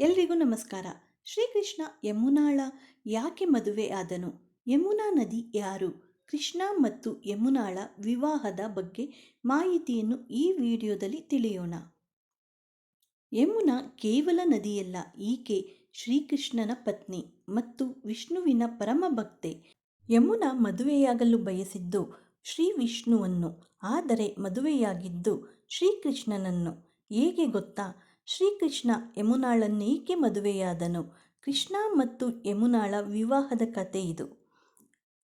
ಎಲ್ರಿಗೂ ನಮಸ್ಕಾರ. ಶ್ರೀಕೃಷ್ಣ ಯಮುನಾಳ ಯಾಕೆ ಮದುವೆ ಆದನು? ಯಮುನಾ ನದಿ ಯಾರು? ಕೃಷ್ಣ ಮತ್ತು ಯಮುನಾಳ ವಿವಾಹದ ಬಗ್ಗೆ ಮಾಹಿತಿಯನ್ನು ಈ ವಿಡಿಯೋದಲ್ಲಿ ತಿಳಿಯೋಣ. ಯಮುನಾ ಕೇವಲ ನದಿಯಲ್ಲ, ಈಕೆ ಶ್ರೀಕೃಷ್ಣನ ಪತ್ನಿ ಮತ್ತು ವಿಷ್ಣುವಿನ ಪರಮ ಭಕ್ತೆ. ಯಮುನಾ ಮದುವೆಯಾಗಲು ಬಯಸಿದ್ದು ಶ್ರೀ ವಿಷ್ಣುವನ್ನು, ಆದರೆ ಮದುವೆಯಾಗಿದ್ದು ಶ್ರೀಕೃಷ್ಣನನ್ನು. ಹೇಗೆ ಗೊತ್ತಾ? ಶ್ರೀಕೃಷ್ಣ ಯಮುನಾಳನ್ನೇಕೆ ಮದುವೆಯಾದನು? ಕೃಷ್ಣ ಮತ್ತು ಯಮುನಾಳ ವಿವಾಹದ ಕಥೆ ಇದು.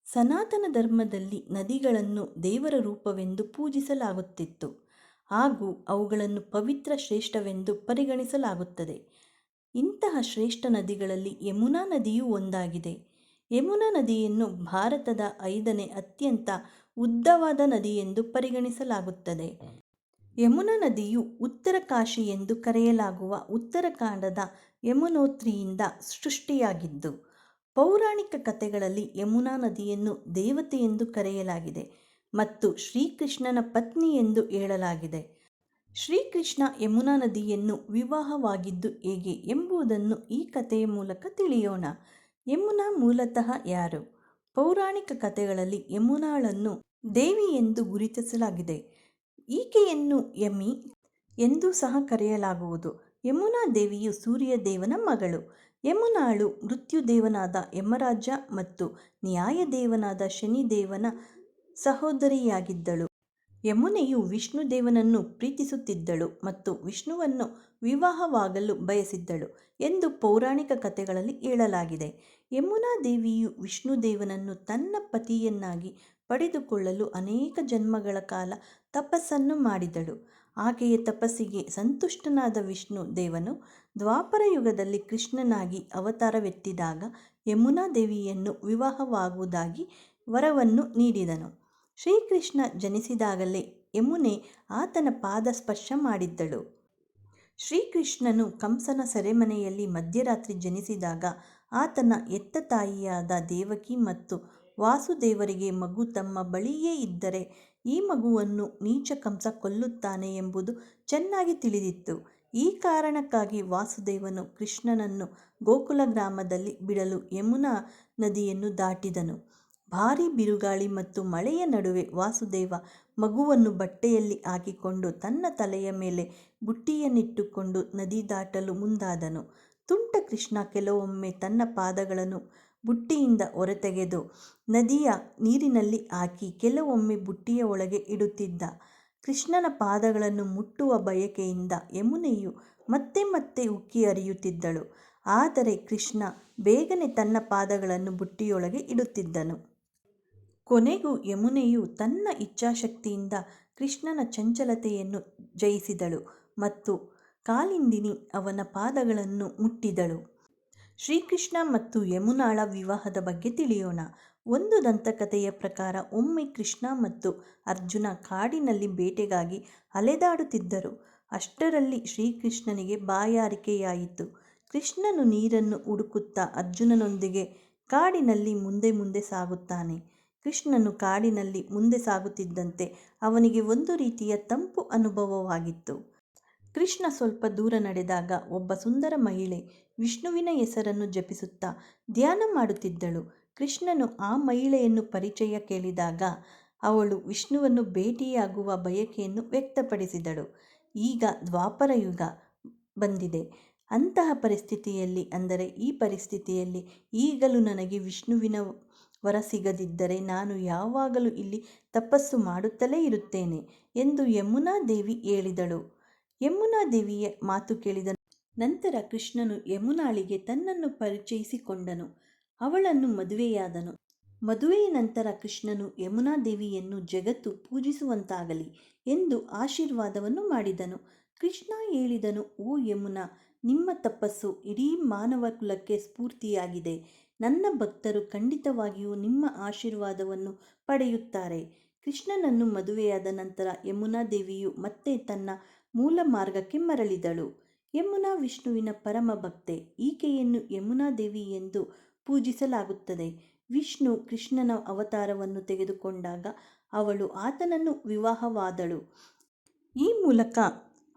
ಸನಾತನ ಧರ್ಮದಲ್ಲಿ ನದಿಗಳನ್ನು ದೇವರ ರೂಪವೆಂದು ಪೂಜಿಸಲಾಗುತ್ತಿತ್ತು. ಹಾಗೂ ಅವುಗಳನ್ನು ಪವಿತ್ರ ಶ್ರೇಷ್ಠವೆಂದು ಪರಿಗಣಿಸಲಾಗುತ್ತದೆ. ಇಂತಹ ಶ್ರೇಷ್ಠ ನದಿಗಳಲ್ಲಿ ಯಮುನಾ ನದಿಯೂ ಒಂದಾಗಿದೆ. ಯಮುನಾ ನದಿಯನ್ನು ಭಾರತದ ಐದನೇ ಅತ್ಯಂತ ಉದ್ದವಾದ ನದಿಯೆಂದು ಪರಿಗಣಿಸಲಾಗುತ್ತದೆ. ಯಮುನಾ ನದಿಯು ಉತ್ತರ ಕಾಶಿ ಎಂದು ಕರೆಯಲಾಗುವ ಉತ್ತರಕಾಂಡದ ಯಮುನೋತ್ರಿಯಿಂದ ಸೃಷ್ಟಿಯಾಗಿದ್ದು, ಪೌರಾಣಿಕ ಕಥೆಗಳಲ್ಲಿ ಯಮುನಾ ನದಿಯನ್ನು ದೇವತೆ ಎಂದು ಕರೆಯಲಾಗಿದೆ ಮತ್ತು ಶ್ರೀಕೃಷ್ಣನ ಪತ್ನಿ ಎಂದು ಹೇಳಲಾಗಿದೆ. ಶ್ರೀಕೃಷ್ಣ ಯಮುನಾ ನದಿಯನ್ನು ವಿವಾಹವಾಗಿದ್ದು ಹೇಗೆ ಎಂಬುದನ್ನು ಈ ಕಥೆಯ ಮೂಲಕ ತಿಳಿಯೋಣ. ಯಮುನಾ ಮೂಲತಃ ಯಾರು? ಪೌರಾಣಿಕ ಕಥೆಗಳಲ್ಲಿ ಯಮುನಾಳನ್ನು ದೇವಿ ಎಂದು ಗುರುತಿಸಲಾಗಿದೆ. ಈಕೆಯನ್ನು ಯಮಿ ಎಂದು ಸಹ ಕರೆಯಲಾಗುವುದು. ಯಮುನಾ ದೇವಿಯು ಸೂರ್ಯದೇವನ ಮಗಳು. ಯಮುನಾಳು ಮೃತ್ಯುದೇವನಾದ ಯಮರಾಜ ಮತ್ತು ನ್ಯಾಯದೇವನಾದ ಶನಿದೇವನ ಸಹೋದರಿಯಾಗಿದ್ದಳು. ಯಮುನೆಯು ವಿಷ್ಣುದೇವನನ್ನು ಪ್ರೀತಿಸುತ್ತಿದ್ದಳು ಮತ್ತು ವಿಷ್ಣುವನ್ನು ವಿವಾಹವಾಗಲು ಬಯಸಿದ್ದಳು ಎಂದು ಪೌರಾಣಿಕ ಕಥೆಗಳಲ್ಲಿ ಹೇಳಲಾಗಿದೆ. ಯಮುನಾ ದೇವಿಯು ವಿಷ್ಣುದೇವನನ್ನು ತನ್ನ ಪತಿಯನ್ನಾಗಿ ಪಡೆದುಕೊಳ್ಳಲು ಅನೇಕ ಜನ್ಮಗಳ ಕಾಲ ತಪಸ್ಸನ್ನು ಮಾಡಿದಳು. ಆಕೆಯ ತಪಸ್ಸಿಗೆ ಸಂತುಷ್ಟನಾದ ವಿಷ್ಣು ದೇವನು ದ್ವಾಪರ ಯುಗದಲ್ಲಿ ಕೃಷ್ಣನಾಗಿ ಅವತಾರವೆತ್ತಿದಾಗ ಯಮುನಾ ದೇವಿಯನ್ನು ವಿವಾಹವಾಗುವುದಾಗಿ ವರವನ್ನು ನೀಡಿದನು. ಶ್ರೀಕೃಷ್ಣ ಜನಿಸಿದಾಗಲೇ ಯಮುನೆ ಆತನ ಪಾದ ಸ್ಪರ್ಶ ಮಾಡಿದ್ದಳು. ಶ್ರೀಕೃಷ್ಣನು ಕಂಸನ ಸೆರೆಮನೆಯಲ್ಲಿ ಮಧ್ಯರಾತ್ರಿ ಜನಿಸಿದಾಗ ಆತನ ಎತ್ತ ತಾಯಿಯಾದ ದೇವಕಿ ಮತ್ತು ವಾಸುದೇವರಿಗೆ ಮಗು ತಮ್ಮ ಬಳಿಯೇ ಇದ್ದರೆ ಈ ಮಗುವನ್ನು ನೀಚ ಕಂಸ ಕೊಲ್ಲುತ್ತಾನೆ ಎಂಬುದು ಚೆನ್ನಾಗಿ ತಿಳಿದಿತ್ತು. ಈ ಕಾರಣಕ್ಕಾಗಿ ವಾಸುದೇವನು ಕೃಷ್ಣನನ್ನು ಗೋಕುಲ ಗ್ರಾಮದಲ್ಲಿ ಬಿಡಲು ಯಮುನಾ ನದಿಯನ್ನು ದಾಟಿದನು. ಭಾರೀ ಬಿರುಗಾಳಿ ಮತ್ತು ಮಳೆಯ ನಡುವೆ ವಾಸುದೇವ ಮಗುವನ್ನು ಬಟ್ಟೆಯಲ್ಲಿ ಹಾಕಿಕೊಂಡು ತನ್ನ ತಲೆಯ ಮೇಲೆ ಬುಟ್ಟಿಯನ್ನಿಟ್ಟುಕೊಂಡು ನದಿ ದಾಟಲು ಮುಂದಾದನು. ತುಂಟ ಕೃಷ್ಣ ಕೆಲವೊಮ್ಮೆ ತನ್ನ ಪಾದಗಳನ್ನು ಬುಟ್ಟಿಯಿಂದ ಹೊರತೆಗೆದು ನದಿಯ ನೀರಿನಲ್ಲಿ ಹಾಕಿ ಕೆಲವೊಮ್ಮೆ ಬುಟ್ಟಿಯ ಒಳಗೆ ಇಡುತ್ತಿದ್ದ. ಕೃಷ್ಣನ ಪಾದಗಳನ್ನು ಮುಟ್ಟುವ ಬಯಕೆಯಿಂದ ಯಮುನೆಯು ಮತ್ತೆ ಮತ್ತೆ ಉಕ್ಕಿ ಹರಿಯುತ್ತಿದ್ದಳು. ಆದರೆ ಕೃಷ್ಣ ಬೇಗನೆ ತನ್ನ ಪಾದಗಳನ್ನು ಬುಟ್ಟಿಯೊಳಗೆ ಇಡುತ್ತಿದ್ದನು. ಕೊನೆಗೂ ಯಮುನೆಯು ತನ್ನ ಇಚ್ಛಾಶಕ್ತಿಯಿಂದ ಕೃಷ್ಣನ ಚಂಚಲತೆಯನ್ನು ಜಯಿಸಿದಳು ಮತ್ತು ಕಾಲಿಂದಿನಿ ಅವನ ಪಾದಗಳನ್ನು ಮುಟ್ಟಿದಳು. ಶ್ರೀಕೃಷ್ಣ ಮತ್ತು ಯಮುನಾಳ ವಿವಾಹದ ಬಗ್ಗೆ ತಿಳಿಯೋಣ. ಒಂದು ದಂತಕಥೆಯ ಪ್ರಕಾರ ಒಮ್ಮೆ ಕೃಷ್ಣ ಮತ್ತು ಅರ್ಜುನ ಕಾಡಿನಲ್ಲಿ ಬೇಟೆಗಾಗಿ ಅಲೆದಾಡುತ್ತಿದ್ದರು. ಅಷ್ಟರಲ್ಲಿ ಶ್ರೀಕೃಷ್ಣನಿಗೆ ಬಾಯಾರಿಕೆಯಾಯಿತು. ಕೃಷ್ಣನು ನೀರನ್ನು ಹುಡುಕುತ್ತಾ ಅರ್ಜುನನೊಂದಿಗೆ ಕಾಡಿನಲ್ಲಿ ಮುಂದೆ ಮುಂದೆ ಸಾಗುತ್ತಾನೆ. ಕೃಷ್ಣನು ಕಾಡಿನಲ್ಲಿ ಮುಂದೆ ಸಾಗುತ್ತಿದ್ದಂತೆ ಅವನಿಗೆ ಒಂದು ರೀತಿಯ ತಂಪು ಅನುಭವವಾಗಿತ್ತು. ಕೃಷ್ಣ ಸ್ವಲ್ಪ ದೂರ ನಡೆದಾಗ ಒಬ್ಬ ಸುಂದರ ಮಹಿಳೆ ವಿಷ್ಣುವಿನ ಹೆಸರನ್ನು ಜಪಿಸುತ್ತಾ ಧ್ಯಾನ ಮಾಡುತ್ತಿದ್ದಳು. ಕೃಷ್ಣನು ಆ ಮಹಿಳೆಯನ್ನು ಪರಿಚಯ ಕೇಳಿದಾಗ ಅವಳು ವಿಷ್ಣುವನ್ನು ಭೇಟಿಯಾಗುವ ಬಯಕೆಯನ್ನು ವ್ಯಕ್ತಪಡಿಸಿದಳು. ಈಗ ದ್ವಾಪರ ಯುಗ ಬಂದಿದೆ. ಅಂತಹ ಪರಿಸ್ಥಿತಿಯಲ್ಲಿ ಅಂದರೆ ಈ ಪರಿಸ್ಥಿತಿಯಲ್ಲಿ ಈಗಲೂ ನನಗೆ ವಿಷ್ಣುವಿನ ವರ ಸಿಗದಿದ್ದರೆ ನಾನು ಯಾವಾಗಲೂ ಇಲ್ಲಿ ತಪಸ್ಸು ಮಾಡುತ್ತಲೇ ಇರುತ್ತೇನೆ ಎಂದು ಯಮುನಾ ದೇವಿ ಹೇಳಿದಳು. ಯಮುನಾ ದೇವಿಯ ಮಾತು ಕೇಳಿದ ನಂತರ ಕೃಷ್ಣನು ಯಮುನಾಳಿಗೆ ತನ್ನನ್ನು ಪರಿಚಯಿಸಿಕೊಂಡನು, ಅವಳನ್ನು ಮದುವೆಯಾದನು. ಮದುವೆಯ ನಂತರ ಕೃಷ್ಣನು ಯಮುನಾ ದೇವಿಯನ್ನು ಜಗತ್ತು ಪೂಜಿಸುವಂತಾಗಲಿ ಎಂದು ಆಶೀರ್ವಾದವನ್ನು ಮಾಡಿದನು. ಕೃಷ್ಣ ಹೇಳಿದನು, ಓ ಯಮುನಾ, ನಿಮ್ಮ ತಪಸ್ಸು ಇಡೀ ಮಾನವ ಕುಲಕ್ಕೆ ಸ್ಫೂರ್ತಿಯಾಗಿದೆ. ನನ್ನ ಭಕ್ತರು ಖಂಡಿತವಾಗಿಯೂ ನಿಮ್ಮ ಆಶೀರ್ವಾದವನ್ನು ಪಡೆಯುತ್ತಾರೆ. ಕೃಷ್ಣನನ್ನು ಮದುವೆಯಾದ ನಂತರ ಯಮುನಾ ದೇವಿಯು ಮತ್ತೆ ತನ್ನ ಮೂಲ ಮಾರ್ಗಕ್ಕೆ ಮರಳಿದಳು. ಯಮುನಾ ವಿಷ್ಣುವಿನ ಪರಮ ಭಕ್ತೆ, ಈಕೆಯನ್ನು ಯಮುನಾ ದೇವಿ ಎಂದು ಪೂಜಿಸಲಾಗುತ್ತದೆ. ವಿಷ್ಣು ಕೃಷ್ಣನ ಅವತಾರವನ್ನು ತೆಗೆದುಕೊಂಡಾಗ ಅವಳು ಆತನನ್ನು ವಿವಾಹವಾದಳು. ಈ ಮೂಲಕ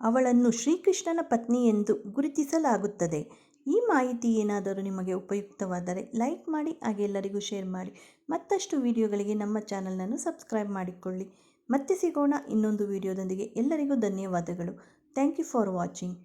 ಅವಳನ್ನು ಶ್ರೀಕೃಷ್ಣನ ಪತ್ನಿ ಎಂದು ಗುರುತಿಸಲಾಗುತ್ತದೆ. ಈ ಮಾಹಿತಿ ಏನಾದರೂ ನಿಮಗೆ ಉಪಯುಕ್ತವಾದರೆ ಲೈಕ್ ಮಾಡಿ, ಹಾಗೆ ಎಲ್ಲರಿಗೂ ಶೇರ್ ಮಾಡಿ. ಮತ್ತಷ್ಟು ವಿಡಿಯೋಗಳಿಗೆ ನಮ್ಮ ಚಾನಲನ್ನು ಸಬ್ಸ್ಕ್ರೈಬ್ ಮಾಡಿಕೊಳ್ಳಿ. ಮತ್ತೆ ಸಿಗೋಣ ಇನ್ನೊಂದು ವಿಡಿಯೋದೊಂದಿಗೆ ಎಲ್ಲರಿಗೂ ಧನ್ಯವಾದಗಳು. Thank you for watching